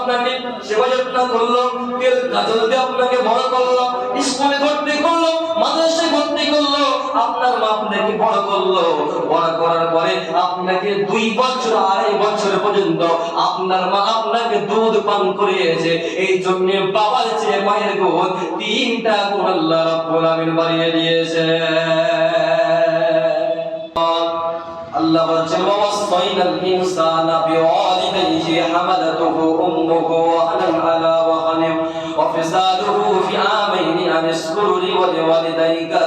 আপনাকে সেবা যত্ন করল, তেল কাজল দিয়ে আপনাকে বড় করল, স্কুলে ভর্তি করল, মাদ্রাসায় ভর্তি করল, আপনার মা আপনাকে বড় করল। বড় করার পরে আপনাকে দুই বছর, আড়াই বছর পর্যন্ত আপনার মা আপনাকে দুধ পান করিয়েছে। এই জন্য বাবার চেয়ে মায়ের গুণ তিনটা গুণ আল্লাহ রাব্বুল আলামিন বাড়িয়ে দিয়েছে। আল্লাহ বলছেন ওয়াসাইনাল ইনসানা বিওয়ালিদাইহি হামালাতুহু উম্মুহু ওয়াহানান আলা ওয়াহানিম ওয়া ফিসালুহু ফি আমাইনি আন ইশকুর লি ওয়া লিওয়ালিদাইকা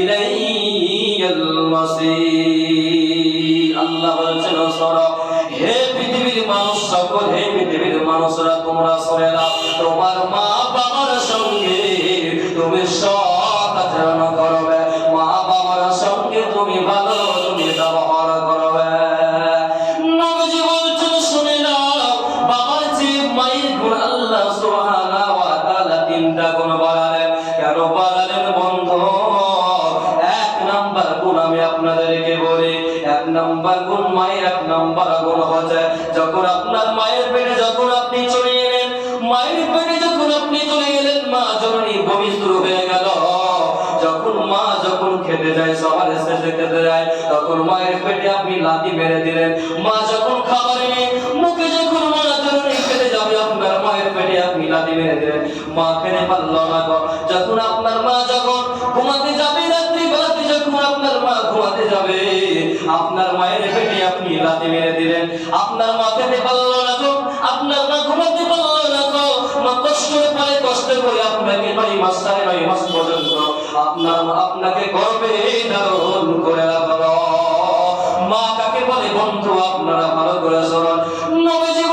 ইলাইয়াল মাসির আল্লাহ বলছেন সরা, হে পৃথিবীর মানুষ সকল, হে পৃথিবীর মানুষরা, তোমরা শুনে নাও তোমার মা বাবার সঙ্গে তুমি সৎ আচরণ করবে। মা বাবার সঙ্গে তুমি ভালো এক নাম্বার গুণ হচ্ছে যখন আপনার মায়ের পেটে যখন আপনি চলে এলেন, মায়ের পেটে যখন আপনি চলে গেলেন, মা জননী বমি শুরু হয়ে গেল। যখন মা যখন খেতে যায়, সবার শেষে খেতে যায়, তখন মায়ের পেটে আপনি লাথি মেরে দিলেন। মা যখন খাবার নিয়ে, মুখে যখন মা জননী খেতে যাবে, আপনার মায়ের পেটে আপনি লাথি মেরে দিলেন। মা খেতে পারল না যখন আপনার মা যখন ঘুমাতে যাবে আপনার মা ঘুমাতে যাবে। আপনার মায়ের পেটে আপনি লাথি মেরে দিলেন। আপনার মা খেতে পারল না গো। আপনার মা ঘুমাতে পারল না গো। মা কষ্টের পরে কষ্ট করে আপনাকে নয় মাস সাড়ে নয় মাস পর্যন্ত আপনার মা আপনাকে গর্বে ধারণ করে রাখল। মা কাকে বলে বন্ধু? আপনারা ভালো করে শুনুন। নবীজি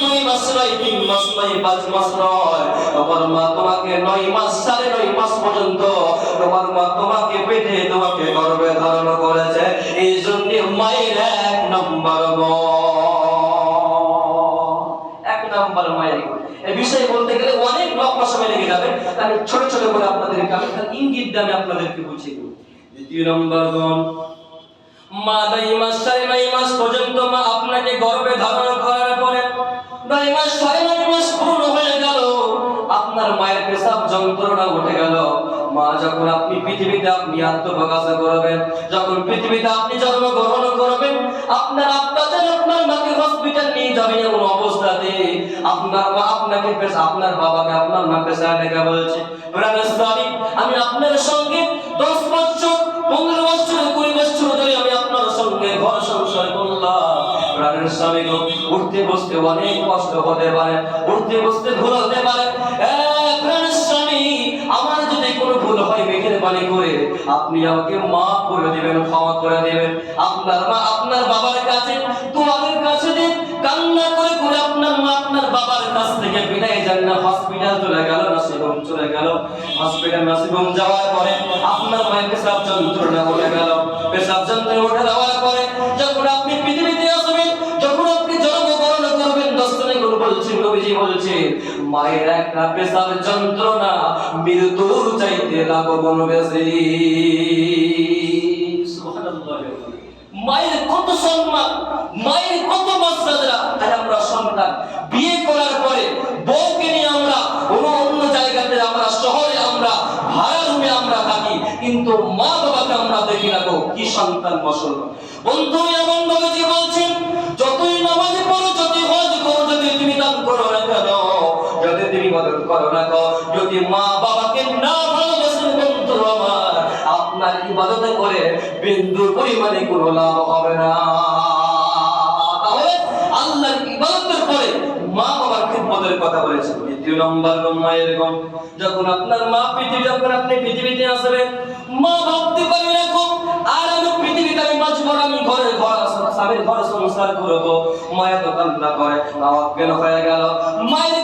দুই মাস নয়, তিন মাস নয়, পাঁচ মাস নয়। তোমার মা তোমাকে নয় মাস সাড়ে নয় মাস পর্যন্ত তোমার মা তোমাকে পেটে তোমাকে গর্বে ধারণ করেছে। এই জন্য মায়ের এক নম্বর ইঙ্গিত বুঝিয়ে দেবো। দ্বিতীয় মা মাস পর্যন্ত মা আপনাকে গর্ভে ধারণ করার পরে নয় মাস সাড়ে নয় মাস পূর্ণ আপনার মায়ের পেশাব যন্ত্রণা উঠে গেল। মা, যখন আপনি পৃথিবীতে আপনি আত্মপ্রকাশ করবেন, যখন পৃথিবীতে আপনি জন্মগ্রহণ করবেন, আপনার আপনাদের আপনার মাকে হসপিটাল নিয়ে যাবেন এমন অবস্থাতে আপনার মা আপনাকে পেশা আপনার বাবাকে আপনার মা পেশায় ডেকে বলছে স্বামী আমি আপনার সঙ্গে দশ বছর, পনেরো বছর, কুড়ি বছর ধরে আমি আপনার সঙ্গে ঘর সংসার করলাম। প্রাণের স্বামী উঠতে বসতে অনেক কষ্ট হতে পারে, উঠতে বসতে ভুল হতে পারে। হয় মেঘের করে আপনি আমাকে মাফ করে দিবেন, ক্ষমা করে দিবেন। আপনার মা আপনার বাবার কাছে তোমাদের কাছে দিন, কান্না করে করে আপনার মা আপনার বাবার কাছ থেকে বিদায় যান না হসপিটাল চলে গেল নাসিবম চলে গেল। হসপিটাল নাসিবম যাওয়ার পরে আপনার মায়ের পেশাব যন্ত্রণা উঠে গেল। পেশাব যন্ত্রণা উঠে যাওয়ার পরে যখন আপনি পৃথিবীতে আসবেন, যখন আপনি জন্মগ্রহণ করবেনগুলো বলছেন, নবীজি বলছেন মায়ের একটা পেশাব যন্ত্রণা, মৃত্যুর চাইতে মায়ের কত সম্মান, মায়ের কত মর্যাদা আর আমরা সন্তান। বিয়ে করার পরে বউকে নিয়ে আমরা কোনো অন্য জায়গাতে, আমরা শহরে আমরা, ভাড়া রুমে আমরা থাকি, কিন্তু মা বাবাকে আমরা দেখি না কি সন্তান বসল। বন্ধু, এমন নবীজি বলছেন যতই যদি করো না কেন যদি মা বাবাকে না ভালোবাসেন বন্ধু আমার, আপনার ইবাদত করে বিন্দু পরিমাণে কোনো লাভ হবে না। আল্লাহর ইবাদতের পরে মা বাবার খিদমতের কথা বলেছেন। দ্বিতীয় নম্বর যখন আপনার মা পৃথিবী, যখন আপনি পৃথিবীতে আসবেন, মা ভাবতে আর আমি পৃথিবীতে আমি আমি ঘরে ঘর স্বামীর ঘর সংসার করব। মায়ের তো কান্না করে অজ্ঞান হয়ে গেল? মায়ের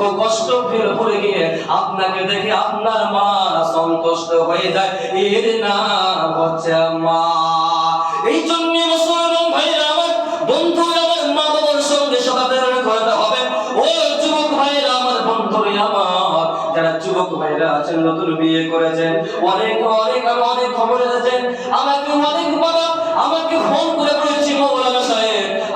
দুঃখ কষ্ট ভুলে গিয়ে আপনাকে দেখে আপনার মা সন্তুষ্ট হয়ে যায়। এর নাম হচ্ছে মা। এই জন্য মুসলমান আমার বন্ধু আমার মা বাবার সঙ্গে করতে হবে। ও যুবক ভাইরা আমার আমার, যারা যুবক ভাইরা আছেন, নতুন বিয়ে করেছেন, অনেক অনেক আমি অনেক খবর এসেছেন আমাকে অনেক বাবা আমাকে ফোন করে বলেছি, মৌলানা সাহেব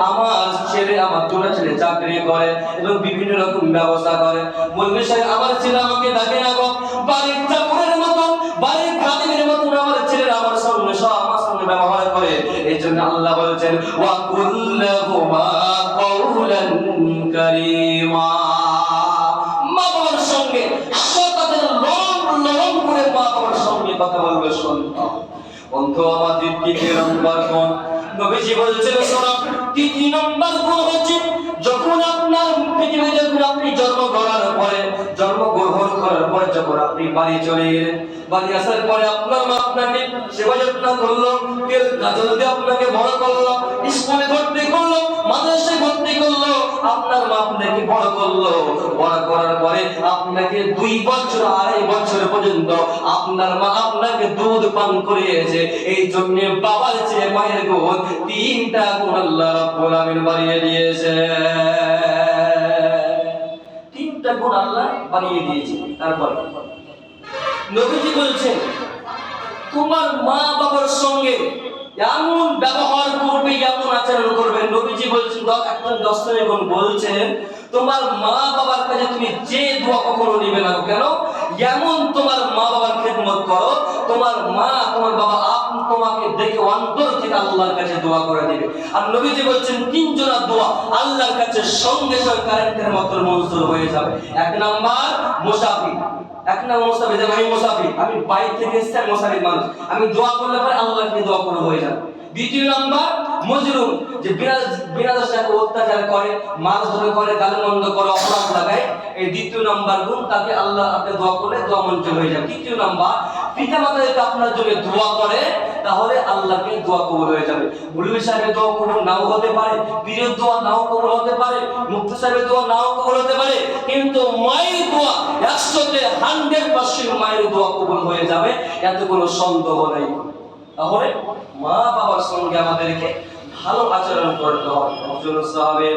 আমার ছেলে আমার দুটো ছেলে চাকরি করে এবং বিভিন্ন রকম ব্যবস্থা করে। বলবে সাহেব, আমার ছেলে আমাকে ডাকে না গো বাড়ির চাকরের মতন, বাড়ির খাদিমের মতন আমার ছেলেরা আমার সঙ্গে সব আমার সঙ্গে ব্যবহার করে। এই জন্য আল্লাহ বলেছেন, ওয়া কুল্লাহুমা কওলান কারীমা। মা বাবার সঙ্গে মা বাবার সঙ্গে কথা বলবে সন্তান বন্ধু আমাদের নম্বর কোন নবীজি বলছেন শোনো তিন নম্বর কোন হচ্ছে যখন আপনার পৃথিবীতে আপনি জন্ম করার যখন আপনি বাড়ি চলে এলেন বাড়ি আসার পরে আপনার মা আপনাকে সেবা যত্ন করল, তেল, কাজল দিয়ে আপনাকে বড় করল, স্কুলে ভর্তি করল মাদ্রাসায় ভর্তি করল, আপনার মা আপনাকে বড় করল। বড় করার পরে আপনাকে দুই বছর, আড়াই বছর পর্যন্ত আপনার মা আপনাকে দুধ পান করিয়েছে। এই জন্য বাবার চেয়ে মায়ের গুণ তিনটা গুণ আল্লাহ রাব্বুল বাড়িয়ে দিয়েছে। তিনটা আল্লাহ বানিয়ে দিয়েছে তারপর নবীজি বলছেন, তোমার মা বাবার সঙ্গে এমন ব্যবহার করবে, এমন আচরণ করবে। নবীজি বলছেন একজন দশজন এখন বলছেন, তোমার মা বাবার কাছে তুমি যে দোয়া কখনো নিবে না কেন? এমন তোমার মা বাবার খেদমত করো তোমার মা, তোমার বাবা আপ তোমাকে দেখে অন্তর থেকে আল্লাহর কাছে দোয়া করে দিবে। আর নবীজি বলছেন তিনজনা দোয়া আল্লাহর কাছে সঙ্গে সঙ্গে কারেন্টের মতো মঞ্জুর হয়ে যাবে। এক নাম্বার, মুসাফির। এক নাম্বার আমি আমি বাইরে থেকে এসেছি, আমি মুসাফির মানুষ। আমি দোয়া করলে পরে আল্লাহকে দোয়া করে হয়ে যাবে। দ্বিতীয় নাম্বার মজরুম যে বিনা বিনা অত্যাচার করে মাছ ধরে করে, গালমন্দ করে এই দ্বিতীয় নাম্বার গুণ তাকে আল্লাহ আপনি দোয়া করলে দোয়া মঞ্জুর হয়ে যাবে তৃতীয় নাম্বার পিতা মাতা যদি আপনার জন্য দোয়া করে, তাহলে আল্লাহকে দোয়া কবুল হয়ে যাবে। মুলবি সাহেবের দোয়া কবুল নাও হতে পারে, পীরের দোয়া নাও কবুল হতে পারে, মুফতি সাহেবের দোয়া নাও কবুল হতে পারে, কিন্তু মায়ের দোয়া একশোতে হান্ড্রেড পার্সেন্ট মায়ের দোয়া কবুল হয়ে যাবে, এত কোনো সন্দেহ নেই। তাহলে মা বাবার সঙ্গে আমাদেরকে ভালো আচরণ করতে হবে।